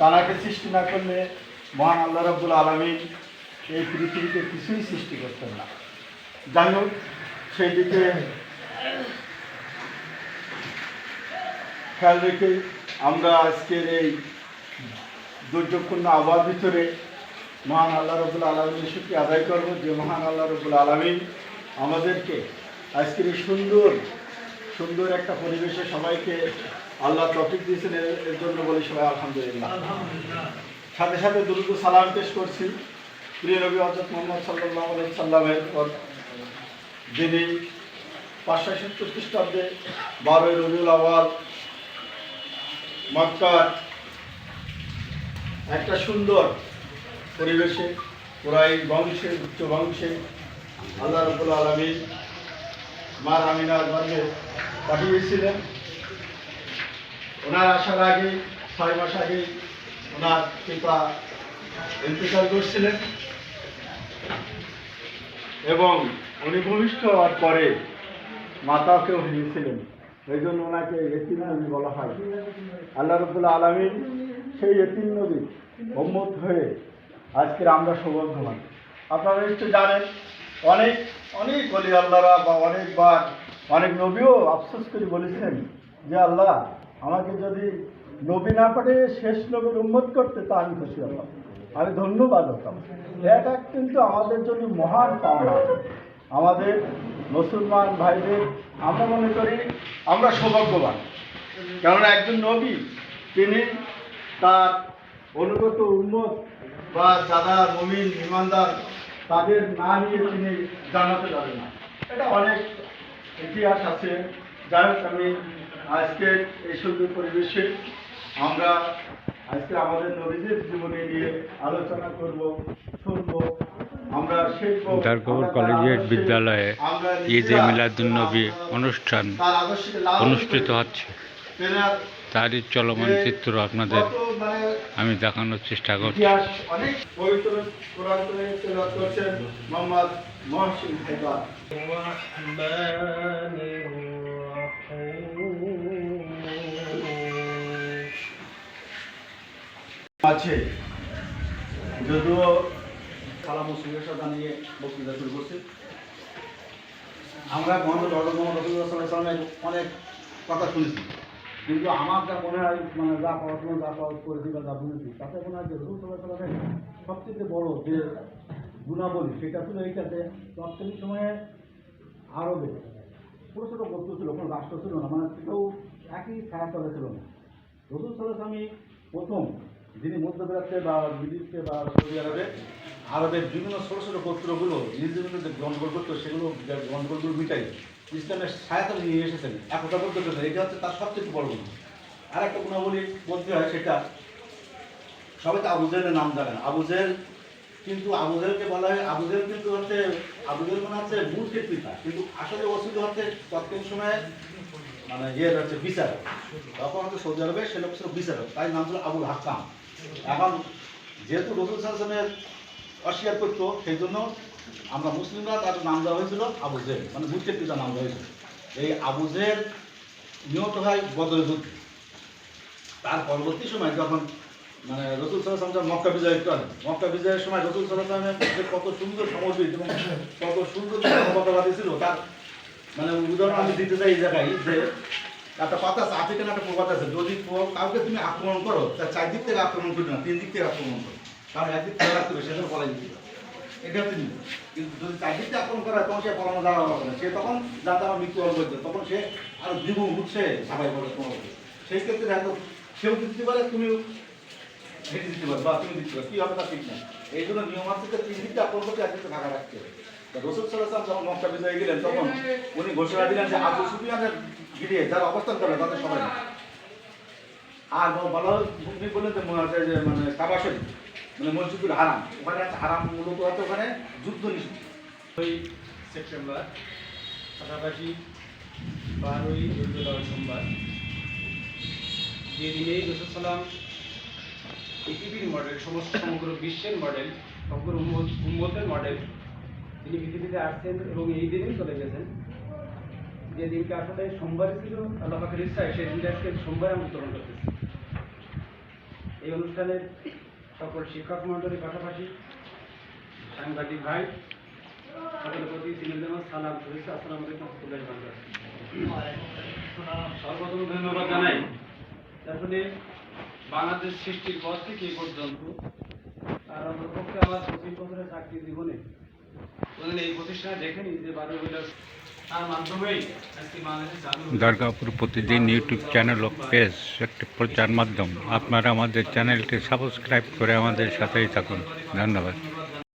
তানাকে সৃষ্টি না করলে মহান আল্লাহ রব্বুল আলমিন এই পৃথিবীতে কিছুই সৃষ্টি করতেন না। যাই হোক, সেই দিকে খেয়াল রেখে আমরা আজকের এই দুর্যোগপূর্ণ আবহাওয়ার ভিতরে মহান আল্লাহ রবুল আলমীর সুখী আদায় করব যে মহান আল্লাহ রবুল আলমিন আমাদেরকে আজকের সুন্দর সুন্দর একটা পরিবেশে সবাইকে আল্লাহ টপিক দিয়েছেন, এর- জন্য বলি সবাই আলহামদুলিল্লাহ। সাথে সাথে দ্রুত সালাম পেশ করছি। প্রিয় নবী হজরত মোহাম্মদ সাল্লাহ সাল্লামের যিনি পাঁচশো সত্তর খ্রিস্টাব্দে বারোই রবিউল আওয়াল মক্কার একটা সুন্দর পরিবেশে পুরাই বংশে, উচ্চ বংশে আল্লাহ রবুল আলমী মার আমিনার গর্ভে পাঠিয়েছিলেন। ওনার আসার আগে, ছয় মাস আগে ওনার পিতা ইন্তেকাল করছিলেন। এবং উনি ভূমিষ্ঠ হওয়ার পরে মাতাকেও হারিয়েছিলেন। এই জন্য ওনাকে এতিম নবী বলা হয়। আল্লাহ রবুল্লা আলমিন সেই এতিম নবী মোহাম্মদ হয়ে আজকের আমরা সৌভাগ্যবান। আপনারা নিশ্চয় জানেন, অনেক অনেক বলি আল্লাহরা বা অনেকবার অনেক নবীও আফসোস করে বলেছেন যে আল্লাহ আমাকে যদি নবী না পাঠিয়ে শেষ নবীর উন্মত করতে, তা আমি খুশি হতাম আমি ধন্যবাদ হতাম। এটা কিন্তু আমাদের জন্য মহান পাওনা। আমাদের মুসলমান ভাইদের, আমরা মনে করি আমরা সৌভাগ্যবান। কেননা একজন নবী, তিনি তার অনুগত উন্মত বা যারা মমিন, ইমানদার, তাদের না নিয়ে তিনি জানাতে যাবেন না। এটা অনেক ইতিহাস আছে। যাই হোক, আমি আজকে এই সুন্দর পরিবেশে আমরা আজকে আমাদের নবীদের জীবনে নিয়ে আলোচনা করব শুনব। আমরা কলেজিয়েট বিদ্যালয়ে ঈদে মিলাদুন্নবী অনুষ্ঠান অনুষ্ঠিত হচ্ছে। তারই চলমান চিত্র আপনাদের মানে আমি দেখানোর চেষ্টা করছি। অনেক পবিত্র কোরআন করছেন মোহাম্মদ মহসিন হায়দার। আছে। যদিও সালাম ও শুভেচ্ছা জানিয়ে বক্তৃতা শুরু করছি। আমরা মোহাম্মদ হজরত মোহাম্মদ রসুল্লাহ সাল্লাহ সাল্লামের অনেক কথা শুনেছি। কিন্তু আমার যা মনে হয় মানে যা পড়াশোনা যা করেছি বা যা বুঝেছি তাতে মনে হয় যে রসুল সাল্লাহ সাল্লামের সবচেয়ে বড় যে গুণাবলী, সেটা ছিল এইটাতে তৎকালীন সময়ে আরবে ছোটো ছোটো গোত্র ছিল, কোনো রাষ্ট্র ছিল না মানে কেউ একই ছায়া তলে ছিল না। রসুল সাল্লাহ প্রথম যিনি মধ্যপ্রাচ্যে বা বিদেশে বা সৌদি আরবে, আরবের বিভিন্ন ছোটো ছোটো গোত্রগুলো নিজেদের মধ্যে যে গণ্ডগোল করতো, সেগুলো গণ্ডগোলগুলো মিটাই ইসলামের সায়াতলে নিয়ে এসেছেন। একতা করতে পেরেছেন এটা হচ্ছে তার সবচেয়ে বড় গুণ। আর একটা গুণাবলী বলতে হয় সেটা সবাই তো আবুজেলের নাম জানেন। আবু জেল কিন্তু, আবু জেলকে বলা হয়, আবু জেল কিন্তু হচ্ছে, আবু জেল মানে হচ্ছে মূর্খের পিতা। কিন্তু আসলে ওষুধ হচ্ছে তৎকালীন সময়ে মানে ইয়ে হচ্ছে বিচারক। তখন হচ্ছে সৌদি আরবে সে লোক ছিল বিচারক তাই নাম ছিল আবুল হাকাম এখন যেহেতু রসুল সাল্লামের অস্বীকার করতো, সেই জন্য আমরা মুসলিমরা তার নাম দেওয়া হয়েছিল আবু জেল মানে মূর্খের পিতা নাম দেওয়া হয়েছিল। এই আবু জেল নিহত হয় বদরের যুদ্ধে। তার পরবর্তী সময় যখন মানে রসুল সাল্লাম যখন মক্কা বিজয় করেন মক্কা বিজয়ের সময় রসুল সাল্লামের কত সুন্দর সমর্পিত এবং কত সুন্দর ছিল, তার মানে উদাহরণ আমি দিতে চাই এই জায়গায় যে একটা কথা আছে আফ্রিকান একটা প্রবাদ আছে। যদি কাউকে তুমি আক্রমণ করো তার চারদিক থেকে আক্রমণ করবে না, তিন দিক থেকে আক্রমণ করো কারণ একদিক থেকে রাখতে সেজন্য পলাই দিতে এটা নিয়ম। কিন্তু যদি চারদিক থেকে আক্রমণ করা, তখন সে পলানো দাঁড়ানো হবে না সে তখন যাতে আমার মৃত্যুবরণ করছে তখন সে আরও দ্বিগুণ উঠছে সবাই বলে তোমার সেই ক্ষেত্রে হয়তো সেও দিতে পারে, তুমিও হেঁটে দিতে পারো বা তুমি দিতে পারো। কি হবে তা ঠিক না। এই জন্য নিয়ম আছে তিন দিকটা আক্রমণ করতে একদিকে ফাঁকা রাখতে হবে। তখন উনি দিলেন যে অবস্থান করে, তাদের সবাই মনে মানে যুদ্ধ ওই সেপ্টেম্বর বারোই সোমবার যে সালাম পৃথিবীর মডেল সমস্ত সমগ্র বিশ্বের মডেল সমগ্র উম্মতের মডেল তিনি পৃথিবীতে আসছেন এবং এই দিনেই চলে গেছেন। যে দিনকে আসলে সোমবার ছিল, আল্লাহ পাকের ইচ্ছায় সেই দিনটা আজকে সোমবার আমরা উত্তোলন করতেছি। এই অনুষ্ঠানের সকল শিক্ষক মণ্ডলীর পাশাপাশি সাংবাদিক ভাই, সকলের প্রতি সিনিয়র সালাম শুভেচ্ছা আসসালামু আলাইকুম সর্বপ্রথম ধন্যবাদ জানাই। তারপরে বাংলাদেশ সৃষ্টির পর থেকে এই পর্যন্ত আর আমার পক্ষে আমার পঁচিশ বছরের চাকরি জীবনে এই। দুর্গাপুর প্রতিদিন ইউটিউব চ্যানেল ও পেজ একটি প্রচার মাধ্যম। আপনারা আমাদের চ্যানেলটি সাবস্ক্রাইব করে আমাদের সাথেই থাকুন। ধন্যবাদ।